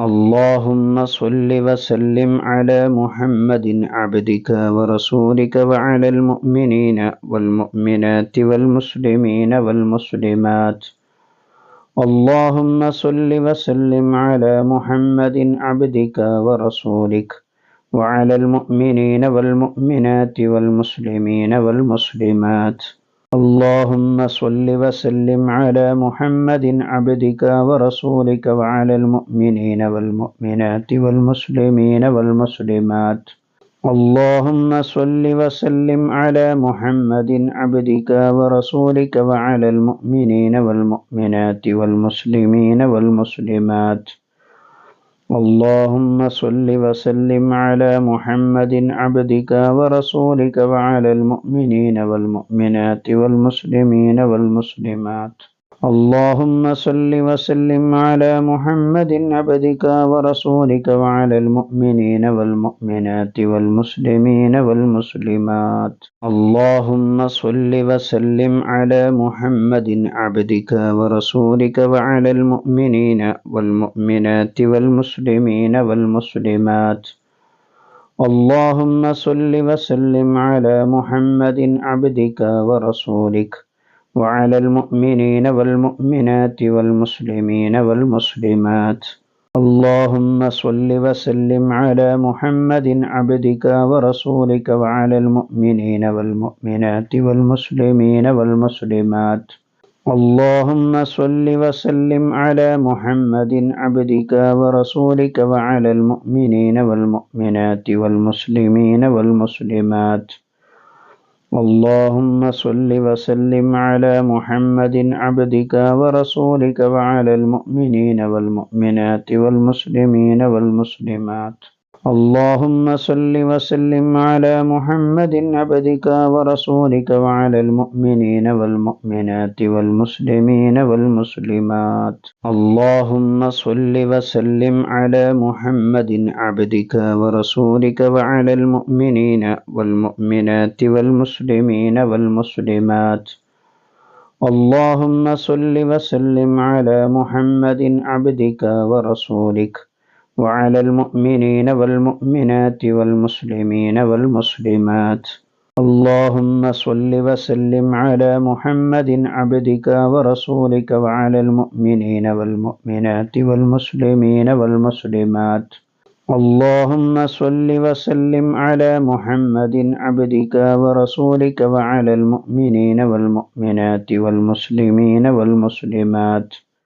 اللهم صل وسلم على محمد عبدك ورسولك وعلى المؤمنين والمؤمنات والمسلمين والمسلمات. اللهم صل وسلم على محمد عبدك ورسولك وعلى المؤمنين والمؤمنات والمسلمين والمسلمات. اللهم صل وسلم على محمد عبدك ورسولك وعلى المؤمنين والمؤمنات والمسلمين والمسلمات. اللهم صل وسلم على محمد عبدك ورسولك وعلى المؤمنين والمؤمنات والمسلمين والمسلمات. اللهم صل وسلم على محمد عبدك ورسولك وعلى المؤمنين والمؤمنات والمسلمين والمسلمات. اللهم صل وسلم على محمد عبدك ورسولك وعلى المؤمنين والمؤمنات والمسلمين والمسلمات. اللهم صل وسلم على محمد عبدك ورسولك وعلى المؤمنين والمؤمنات والمسلمين والمسلمات. اللهم صل وسلم على محمد عبدك ورسولك وعلى المؤمنين والمؤمنات والمسلمين والمسلمات. اللهم صل وسلم على محمد عبدك ورسولك وعلى المؤمنين والمؤمنات والمسلمين والمسلمات. اللهم صل وسلم على محمد عبدك ورسولك وعلى المؤمنين والمؤمنات والمسلمين والمسلمات. اللهم صل وسلم على محمد عبدك ورسولك وعلى المؤمنين والمؤمنات والمسلمين والمسلمات. اللهم صل وسلم على محمد عبدك ورسولك وعلى المؤمنين والمؤمنات والمسلمين والمسلمات. اللهم صل وسلم على محمد عبدك ورسولك وعلى المؤمنين والمؤمنات والمسلمين والمسلمات. اللهم صل وسلم على محمد عبدك ورسولك وعلى المؤمنين والمؤمنات والمسلمين والمسلمات. اللهم صل وسلم على محمد عبدك ورسولك وعلى المؤمنين والمؤمنات والمسلمين والمسلمات. اللهم صل وسلم على محمد عبدك ورسولك وعلى المؤمنين والمؤمنات والمسلمين والمسلمات.